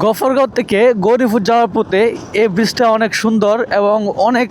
গফরগাঁও থেকে গৌরীপুর যাওয়ার পথে এই ব্রিজটা অনেক সুন্দর এবং অনেক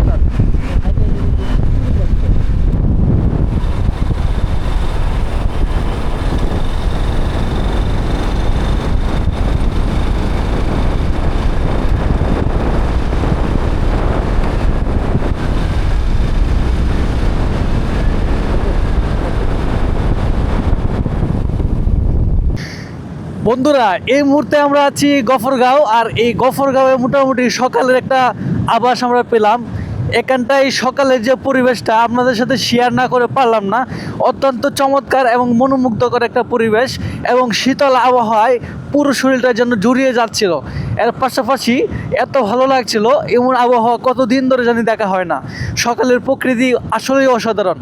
বন্ধুরা, এই মুহূর্তে আমরা আছি গফরগাঁও আর এই গফরগাঁওয়ে মোটামুটি সকালের একটা আবাস আমরা পেলাম। এখানটায় সকালের যে পরিবেশটা আপনাদের সাথে শেয়ার না করে পারলাম না, অত্যন্ত চমৎকার এবং মনোমুগ্ধকর একটা পরিবেশ এবং শীতল আবহাওয়ায় পুরো শরীরটা যেন জড়িয়ে যাচ্ছিল। এর পাশাপাশি এত ভালো লাগছিল, এমন আবহাওয়া কতদিন ধরে জানি দেখা হয় না। সকালের প্রকৃতি আসলেই অসাধারণ।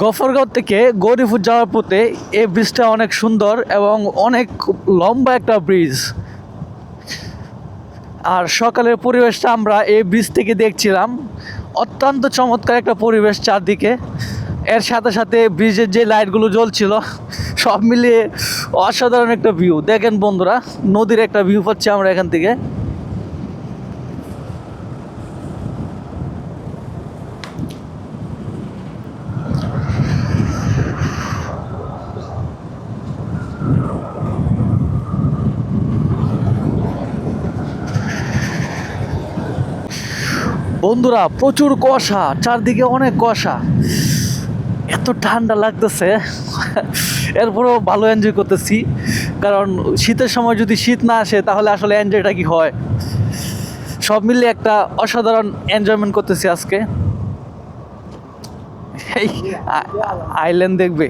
গফরগাঁও থেকে গৌরীপুর যাওয়ার পথে এই ব্রিজটা অনেক সুন্দর এবং অনেক লম্বা একটা ব্রিজ আর সকালের পরিবেশটা আমরা এই ব্রিজ থেকে দেখছিলাম। অত্যন্ত চমৎকার একটা পরিবেশ চারদিকে। এর সাথে সাথে ব্রিজের যে লাইটগুলো জ্বলছিল, সব মিলিয়ে অসাধারণ একটা ভিউ দেখেন বন্ধুরা, নদীর একটা ভিউ পাচ্ছি আমরা এখান থেকে। বন্ধুরা, প্রচুর কুয়াশা, চারদিকে অনেক কুয়াশা। এত ঠান্ডা লাগতেছে। এরপরেও ভালো এনজয় করতেছি। কারণ শীতের সময় যদি শীত না আসে, তাহলে আসলে এনজয়টা কি হয়? সব মিলিয়ে একটা অসাধারণ এনজয়মেন্ট করতেছি আজকে। আইল্যান্ড দেখবে।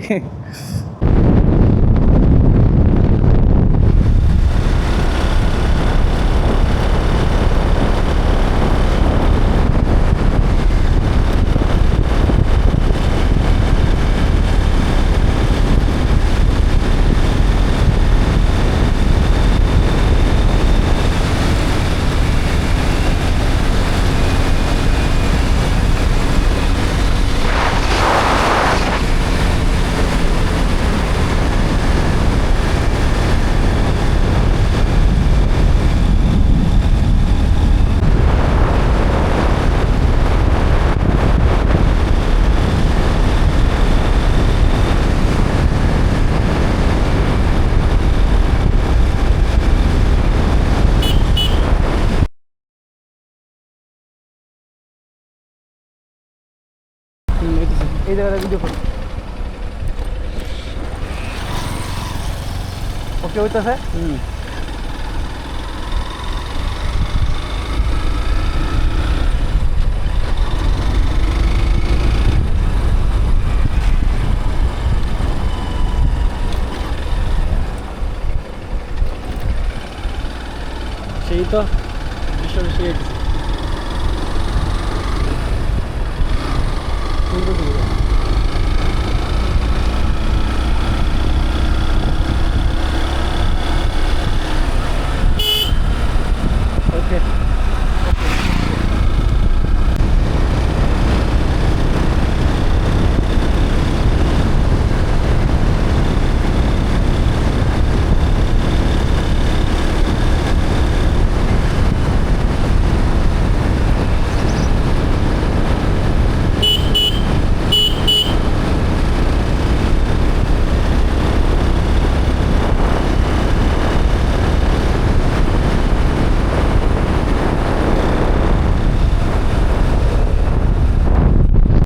Ainda era vídeo pronto. O que é